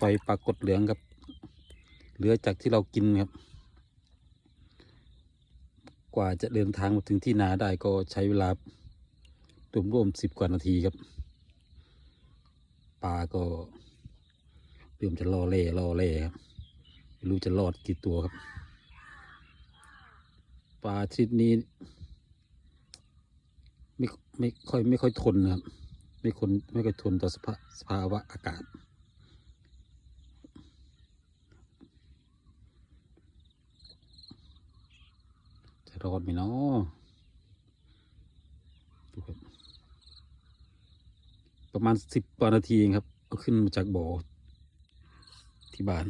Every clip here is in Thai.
ปล่อยปลากดเหลืองครับ เหลือจากที่เรากินครับ กว่าจะเดินทางมาถึงที่นาได้ก็ใช้เวลารวมรวมสิบกว่านาทีครับปลาก็เริ่มจะล่อเล่ล่อเล่ครับไม่รู้จะรอดกี่ตัวครับปลาชนิดนี้ไม่ไม่ค่อยไม่ค่อยทนนะครับ ไม่คนไม่ค่อยทนต่อสภาสภาวะอากาศ รอดไหมเนาะดูครับ ประมาณสิบกว่านาทีเองครับเอาขึ้นมาจากบ่อที่บ้าน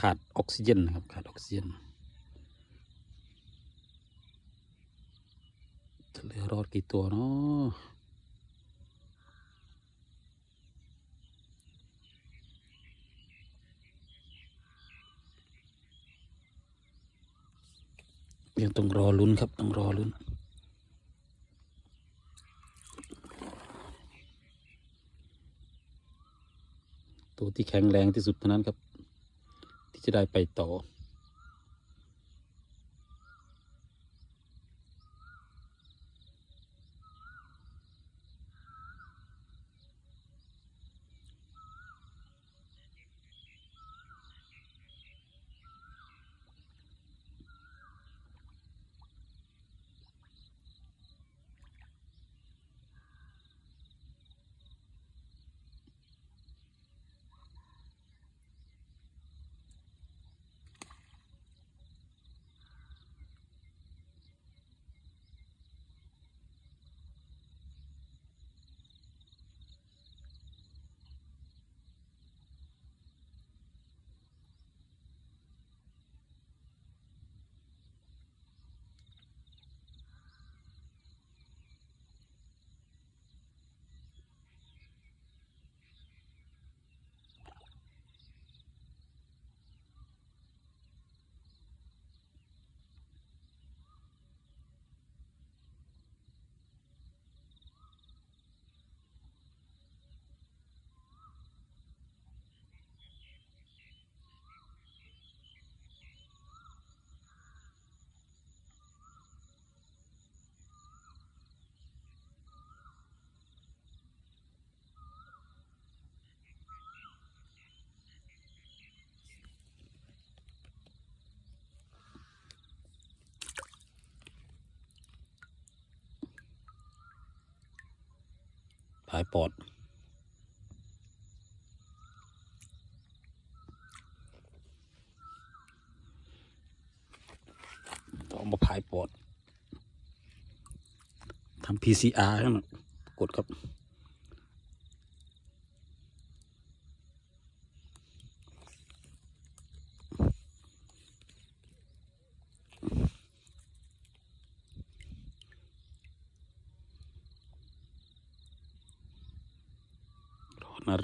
ขาดออกซิเจนนะครับ ขาดออกซิเจนจะเหลือรอดกี่ตัวเนาะ ยังต้องรอลุ้นครับต้องรอลุ้นตัวที่แข็งแรงที่สุดเท่านั้นครับ ที่จะได้ไปต่อายปอด ต้องมาผายปอดทำ PCR ให้มันกดครับ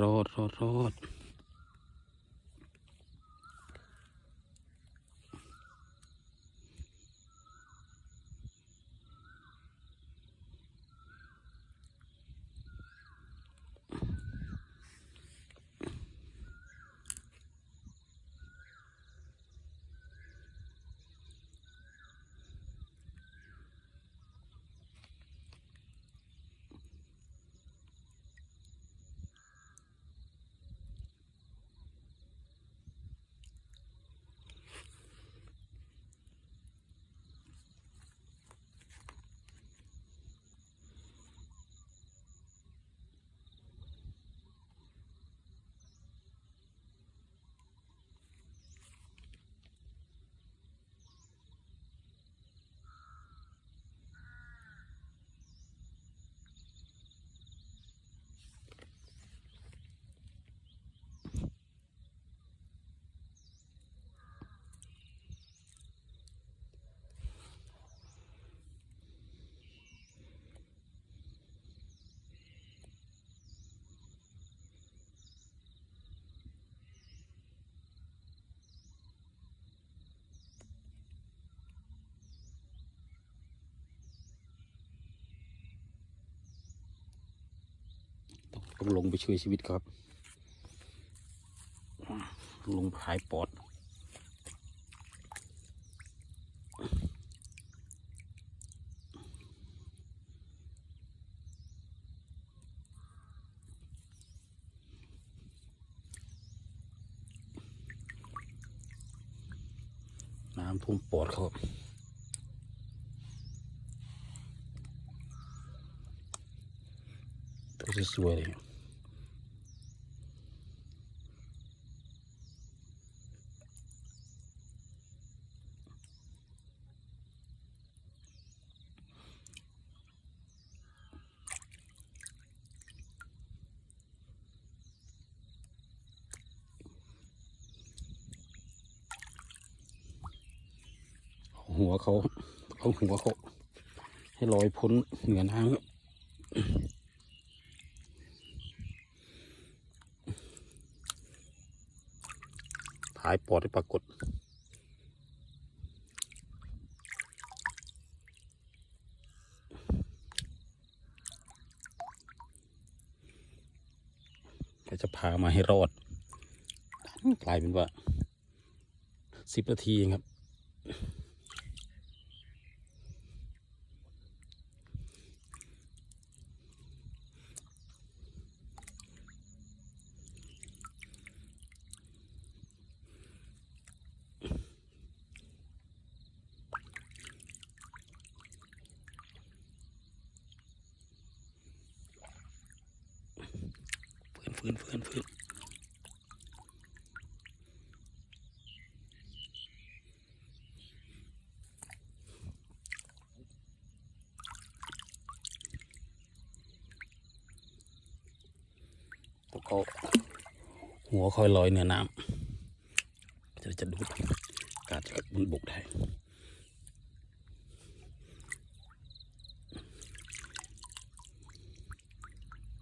รอดนะ รอ ต้องลงไปช่วยชีวิตครับ ลงผายปอด น้ำท่วมปอดเขาครับตัวสว หัวเขาเอาหัวเขาให้ลอยพ้นเหนือน้ำครับผายปอดให้ปรากฏ ก็จะพามาให้รอด กลายเป็นว่าสิบนาทีเองครับ ฟื้นฟื้นฟื้นฟื้นแล้วก็หัวคอยลอยเหนือน้ำจะจะดูดอากาศจากบนบกได้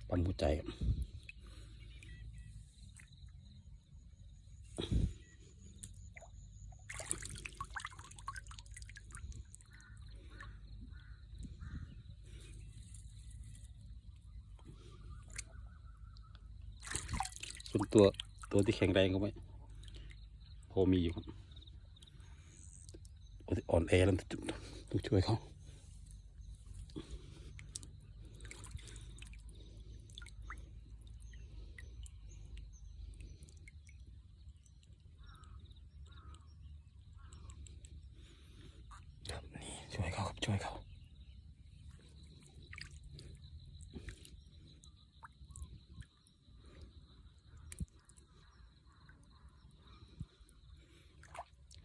ปั๊มหัวใจครับ ส่วนตัวตัว ที่แข็งแรงก็ไม่พอมีอยู่ครับอ่อนแอแล้วต้องช่วยเขาครับนี่ช่วยเขาครับช่วยเขา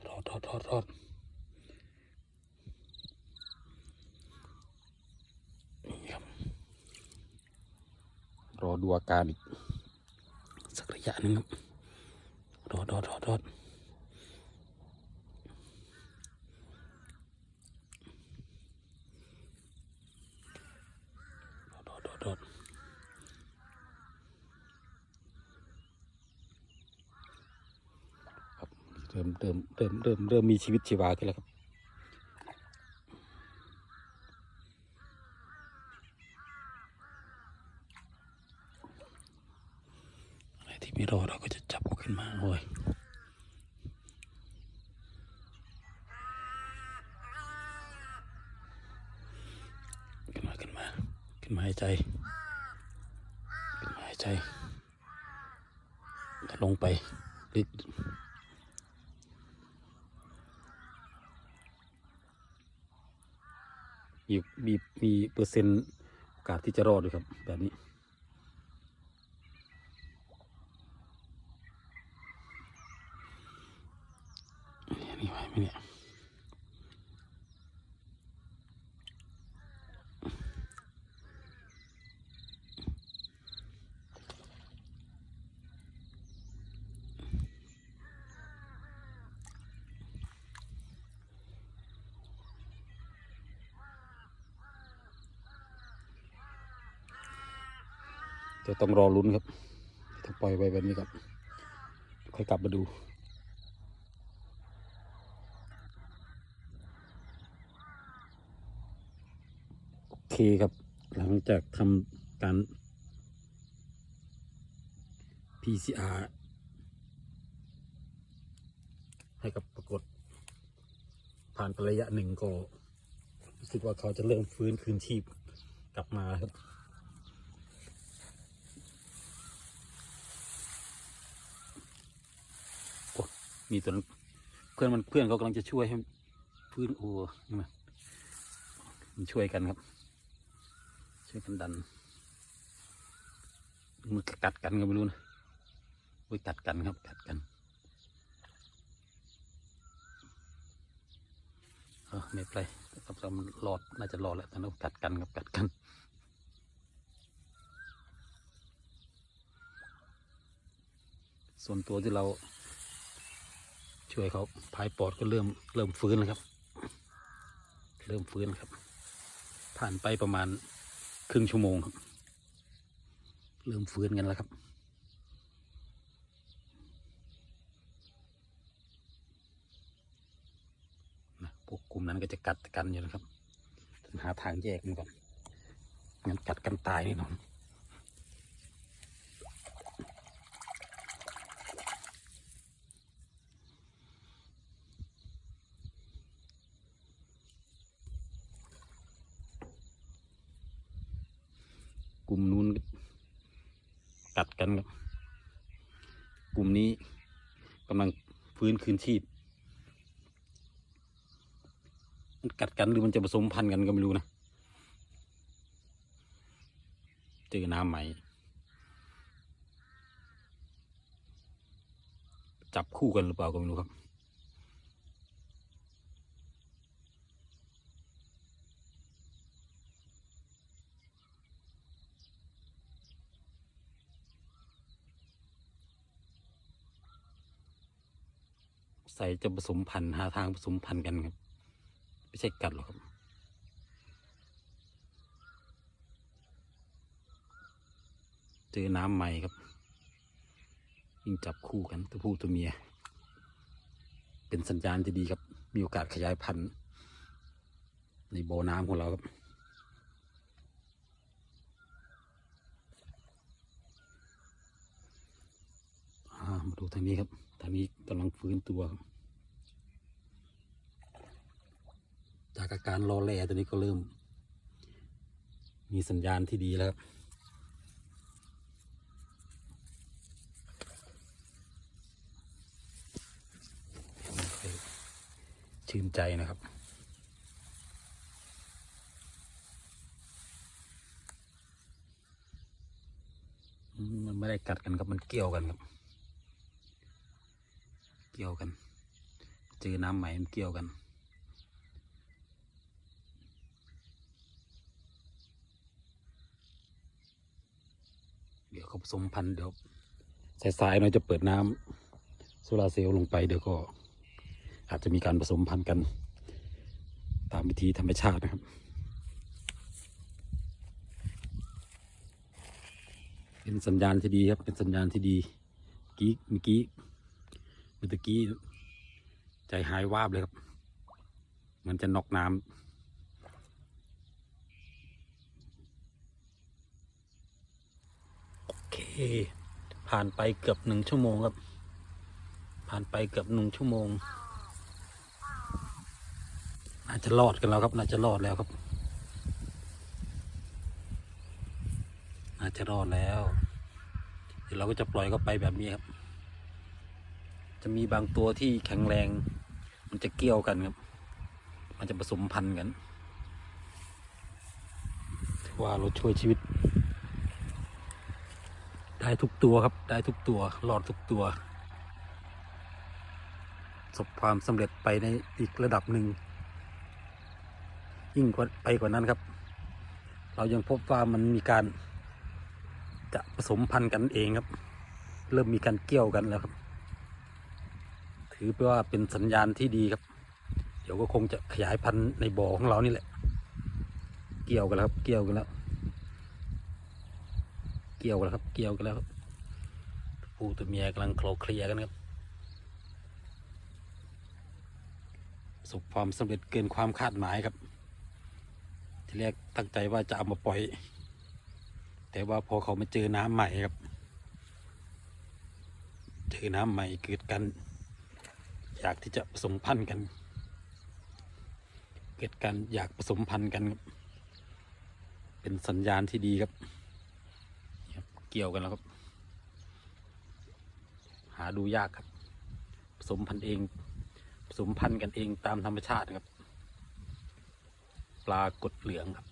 รอดรอดรอดรอดนี่ครับ รอ ดูอาการอีกสักระยะหนึงครับรอดรอดรอดรอดรอดรอดดครับเริ่มเริ่มเริ่มเริ่มเริ่มมีชีวิตชีวาขึ้นแล้วครับ อะ ไม่รอเราก็จะจับเอาขึ้นมาโอ้ยขึ้นมาขึ้นมาขึ้นมาหายใจขึ้นมาหายใจแล้วลงไปลึกมีมีมีเปอร์เซ็นต์โอกาสที่จะรอดด้วยครับ แบบนี้ เดี๋ยวต้องรอลุ้นครับต้องปล่อยไปแบบนี้ครับ ค่อยกลับมาดูโอเคครับ หลังจากทำการ PCR ให้กับปรากฏ ผ่านระยะหนึ่งก็รู้สึกว่าเขาจะเริ่มฟื้นคืนชีพกลับมาครับ โอ้ มีตัวนั้นเพื่อนมันเพื่อนเขากำลังจะช่วยให้ฟื้นโอ้นี่มันมันช่วยกันครับ ช่วยกันดันมันกัดกันก็ไม่รู้นะโอ้ยกัดกันครับกัดกันเออไม่เป็นไรครับเรามันรอดน่าจะรอดแล้วแต่เรากัดกันครับกัดกันส่วนตัวที่เรา ช่วยเขาพายปอดก็เริ่มเริ่มฟื้นแล้วครับ เริ่มฟื้นครับ ผ่านไปประมาณครึ่งชั่วโมงครับ เริ่มฟื้นกันแล้วครับนะพวกกลุ่มนั้นก็จะกัดกันอยู่นะครับหาทางแยกมันก่อนงั้นกัดกันตายแน่นอน กลุ่มนู้น กันครับ กลุ่มนี้กำลังฟื้นคืนชีพ มันกัดกันหรือมันจะผสมพันธุ์กันก็ไม่รู้นะ เจอน้ำใหม่ จับคู่กันหรือเปล่าก็ไม่รู้ครับ ใส่จะผสมพันธุ์หาทางผสมพันธุ์กันครับ ไม่ใช่กัดหรอกครับ เจอน้ำใหม่ครับยิ่งจับคู่กันตัวผู้ตัวเมีย เป็นสัญญาณที่ดีครับ มีโอกาสขยายพันธุ์ในโบน้ำของเราครับมาดูทางนี้ครับ ทางนี้กำลังฟื้นตัว จากอาการรอแลตอนนี้ก็เริ่ม มีสัญญาณที่ดีแล้วครับชื่นใจนะครับมันไม่ได้กัดกันครับ มันเกี่ยวกันครับ เกี่ยวกัน เจอน้ำใหม่มันเกี่ยวกัน เดี๋ยวเขาผสมพันธุ์เดี๋ยวสายๆหน่อยจะเปิดน้ำโซลาร์เซลล์ลงไปเดี๋ยวก็อาจจะมีการผสมพันธุ์กัน ตามวิธีธรรมชาตินะครับเป็นสัญญาณที่ดีครับ เป็นสัญญาณที่ดีเมื่อกี้เมื่อกี้ มื่อกี้ ใจหายวาบเลยครับ มันจะนอกน้ำโอเค ผ่านไปเกือบหนึ่งชั่วโมงครับ ผ่านไปเกือบหนึ่งชั่วโมง น่าจะรอดกันแล้วครับ น่าจะรอดแล้วครับ น่าจะรอดแล้ว เดี๋ยวเราก็จะปล่อยเขาไปแบบนี้ครับ จะมีบางตัวที่แข็งแรง มันจะเกี่ยวกันครับ มันจะผสมพันธุ์กันถือว่าเราช่วยชีวิต ได้ทุกตัวครับ ได้ทุกตัวรอดทุกตัวประสบความสำเร็จไปในอีกระดับหนึ่ง ยิ่งกว่าไปกว่านั้นครับ เรายังพบว่ามันมีการจะผสมพันธุ์กันเองครับ เริ่มมีการเกี่ยวกันแล้วครับ ถือว่าเป็นสัญญาณที่ดีครับ เดี๋ยวก็คงจะขยายพันธุ์ในบ่อของเรานี่แหละ เกี่ยวกันแล้วครับ เกี่ยวกันแล้ว เกี่ยวกันแล้วครับ เกี่ยวกันแล้วครับผู้ตัวเมียกำลังโคลเคลียกันครับประสบความสำเร็จเกินความคาดหมายครับ ที่แรกตั้งใจว่าจะเอามาปล่อย แต่ว่าพอเขามาเจอน้ำใหม่ครับคือน้ำใหม่เกิดกัน อยากที่จะผสมพันธุ์กัน เกิดการอยากผสมพันธุ์กันครับ เป็นสัญญาณที่ดีครับ เกี่ยวกันแล้วครับ หาดูยากครับ ผสมพันธุ์เอง ผสมพันธุ์กันเองตามธรรมชาติครับ ปลากดเหลืองครับ